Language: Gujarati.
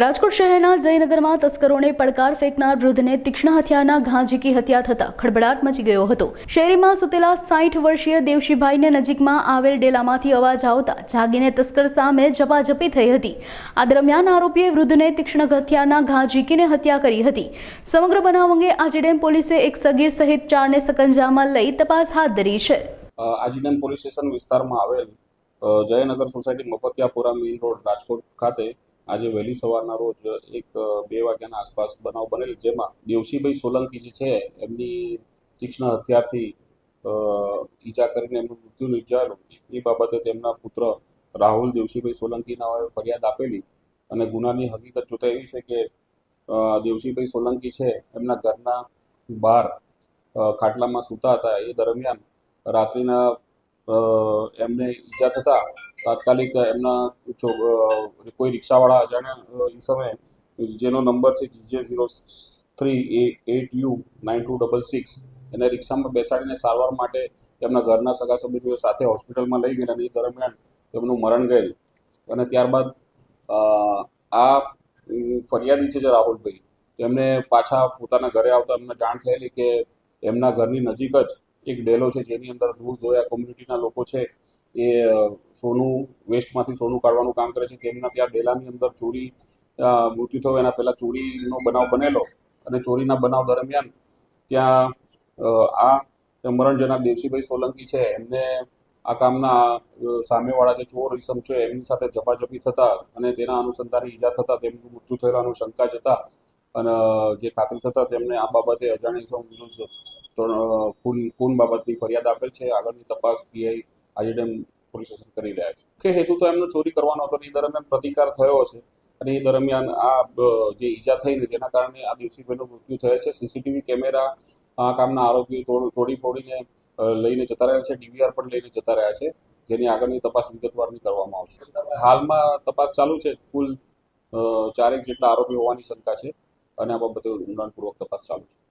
રાજકોટ શહેરના જયનગરમાં તસ્કરોને પડકાર ફેંકનાર વૃદ્ધને તીક્ષ્ણ હથિયારના ઘા ઝીકી હત્યા થતા ખળભળાટ મચી ગયો હતો. શેરીમાં સુતેલા સાઠ વર્ષીય દેવશીભાઈને નજીકમાં આવેલ ડેલામાંથી અવાજ આવતા જાગીને તસ્કર સામે ઝપાઝપી થઈ હતી. આ દરમિયાન આરોપીએ વૃદ્ધને તીક્ષ્ણ હથિયારના ઘા ઝીકીને હત્યા કરી હતી. સમગ્ર બનાવ અંગે આજીડેમ પોલીસે એક સગીર સહિત ચારને સકંજામાં લઈ તપાસ હાથ ધરી છે. આજીડેમ પોલીસ સ્ટેશન વિસ્તારમાં આવેલ Jaynagar society Maftiyapura main road Rajkot ખાતે આજે વહેલી સવારના રોજ એક બે વાગ્યાના આસપાસ બનાવ બનેલ, જેમાં દેવસીભાઈ સોલંકી જે છે, એમની તીક્ષ્ણ હથિયારથી ઈજા કરીને એમનું મૃત્યુ નિપજાયેલું. એ બાબતે તેમના પુત્ર રાહુલ દેવસીભાઈ સોલંકીના ફરિયાદ આપેલી અને ગુનાની હકીકત જોતા એવી છે કે દેવસીભાઈ સોલંકી છે, એમના ઘરના બહાર ખાટલામાં સૂતા હતા. એ દરમિયાન રાત્રિના એમને ઈજા થતા તાત્કાલિક એમના કોઈ રિક્ષાવાળા અજાણ્યા એ ઈસમે જેનો નંબર છે GJ zero three eight U nine two double six, એને રિક્ષામાં બેસાડીને સારવાર માટે તેમના ઘરના સગા સંબંધીઓ સાથે હોસ્પિટલમાં લઈ ગયેલા અને એ દરમિયાન તેમનું મરણ ગયેલ. અને ત્યારબાદ આ ફરિયાદી છે જે રાહુલભાઈ, તેમને પાછા પોતાના ઘરે આવતા એમને જાણ થયેલી કે એમના ઘરની નજીક જ એક ડેલો છે જેની અંદર દૂર ધોયા કોમ્યુનિટીના લોકો છે. એ, સોનું, વેસ્ટમાંથી સોનું કાઢવાનું કામ કરે છે. તેમના ત્યાં ડેલાની અંદર ચોરી મૃત્યુ થયો. એના પહેલા ચોરીનો બનાવ બનેલો અને ચોરીના બનાવ દરમિયાન ત્યાં આ મરણ જનાર દેવસીભાઈ સોલંકી છે. એમને આ કામના સામેવાળા જે ચોર ઇસમ છે, એમની સાથે ઝપાઝપી થતા અને તેના અનુસંધાને ઈજા થતા, તેમનું મૃત્યુ થયેલાનું શંકા જતા અને જે ખાતરી થતા, તેમને આ બાબતે અજાણી ઇસમ વિરુદ્ધ ખૂન ખૂન બાબતની ફરિયાદ આપેલ છે. આગળની તપાસ પીઆઈ આજીડેમ પોલીસ સ્ટેશન કરી રહ્યા છે. કે હેતુ તો એમનો ચોરી કરવાનો હતો એ દરમિયાન પ્રતિકાર થયો છે અને એ દરમિયાન આ જે ઈજા થઈને જેના કારણે આ દિવસીભાઈનું મૃત્યુ થયેલ છે. સીસીટીવી કેમેરા, આ કામના આરોપીઓ તોડ- ફોડીને લઈને જતા રહ્યા છે. ડીવીઆર પણ લઈને જતા રહ્યા છે. જેની આગળની તપાસ વિગતવારની કરવામાં આવશે. હાલમાં તપાસ ચાલુ છે. કુલ ચારેક જેટલા આરોપી હોવાની શંકા છે અને આ બાબતે ઊંડાણપૂર્વક તપાસ ચાલુ છે.